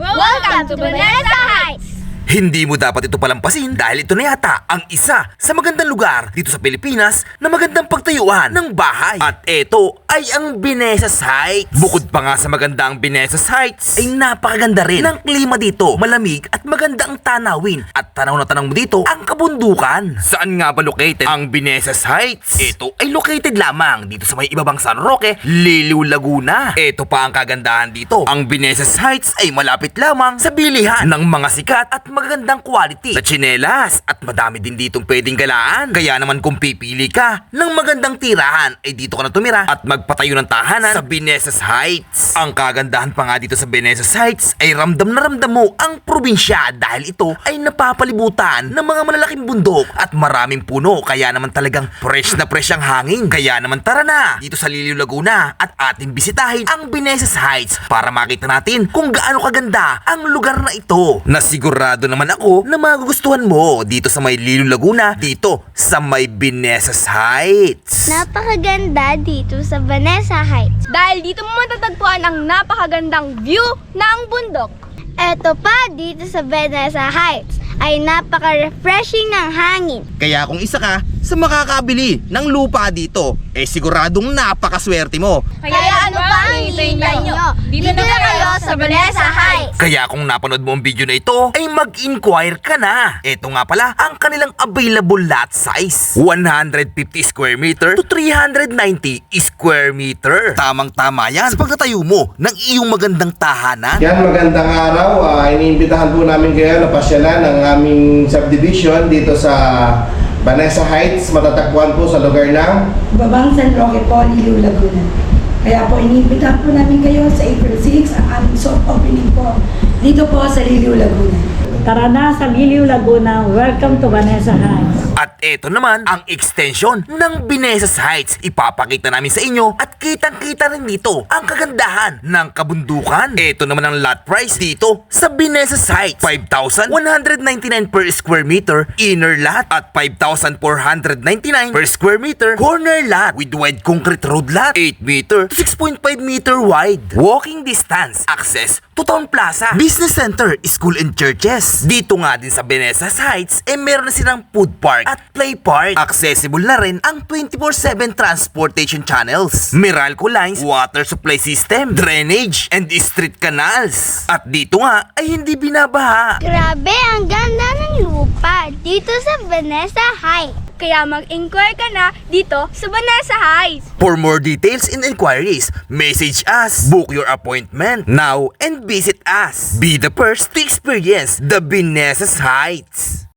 Welcome to Vanessa Heights! Hindi mo dapat ito palampasin dahil ito na yata ang isa sa magandang lugar dito sa Pilipinas na magandang pagtayuan ng bahay. At ito ay ang Binesas Heights. Bukod pa nga sa maganda ang Binesas Heights, ay napakaganda rin ng klima dito. Malamig at maganda ang tanawin. At tanaw na tanaw mo dito ang kabundukan. Saan nga ba located ang Binesas Heights? Ito ay located lamang dito sa may ibabang San Roque, Liliw, Laguna. Ito pa ang kagandahan dito. Ang Binesas Heights ay malapit lamang sa bilihan ng mga sikat at magagandang quality na tsinelas at madami din ditong pwedeng galaan. Kaya naman kung pipili ka ng magandang tirahan ay dito ka na tumira at magpatayo ng tahanan sa Binesas Heights. Ang kagandahan pa nga dito sa Binesas Heights ay ramdam na ramdam mo ang probinsya dahil ito ay napapalibutan ng mga malalaking bundok at maraming puno kaya naman talagang fresh na fresh ang hangin. Kaya naman tara na dito sa Liliw Laguna at ating bisitahin ang Binesas Heights para makita natin kung gaano kaganda ang lugar na ito. Nasigurado naman ako na magugustuhan mo dito sa may Liliw Laguna dito sa may Binesas Heights. Napakaganda dito sa Vanessa Heights. Dahil dito mo matatagpuan ang napakagandang view ng bundok. Eto pa dito sa Vanessa Heights ay napaka-refreshing ng hangin. Kaya kung isa ka sa makakabili ng lupa dito, eh siguradong napakaswerte mo. Kaya ano pa ang hinihintay nyo? Dito na kayo sa Vanessa Heights. Kaya kung napanood mo ang video na ito, ay mag-inquire ka na. Ito nga pala ang kanilang available lot size. 150 square meter to 390 square meter. Tamang-tama yan sa pagtatayo mo ng iyong magandang tahanan. Yan, magandang araw. Ah, iniimbitahan po namin kayo na pasyalan ang aming subdivision dito sa Vanessa Heights. Matatagpuan po sa lugar ng Babang San Roque po, Lilu, Laguna. Kaya po, iniimbitahan po namin kayo sa April 6, ang aming soft opening po dito po sa Lilu, Laguna. Tara na sa Giliw, Laguna. Welcome to Vanessa Heights. At ito naman ang extension ng Binesas Heights. Ipapakita namin sa inyo at kitang-kita rin dito ang kagandahan ng kabundukan. Ito naman ang lot price dito sa Binesas Heights. 5,199 per square meter inner lot at 5,499 per square meter corner lot with wide concrete road lot 8 meter to 6.5 meter wide. Walking distance, access to town plaza, business center, school and churches. Dito nga din sa Benesas Heights, eh meron na silang food park at play park. Accessible na rin ang 24-7 transportation channels, Meralco lines, water supply system, drainage, and street canals. At dito nga ay hindi binabaha. Grabe, ang ganda ng lupa dito sa Vanessa Heights. Kaya mag-inquire ka na dito sa Vanessa Heights. For more details and inquiries, message us, book your appointment now, and visit us. Be the first to experience the Binesas Heights.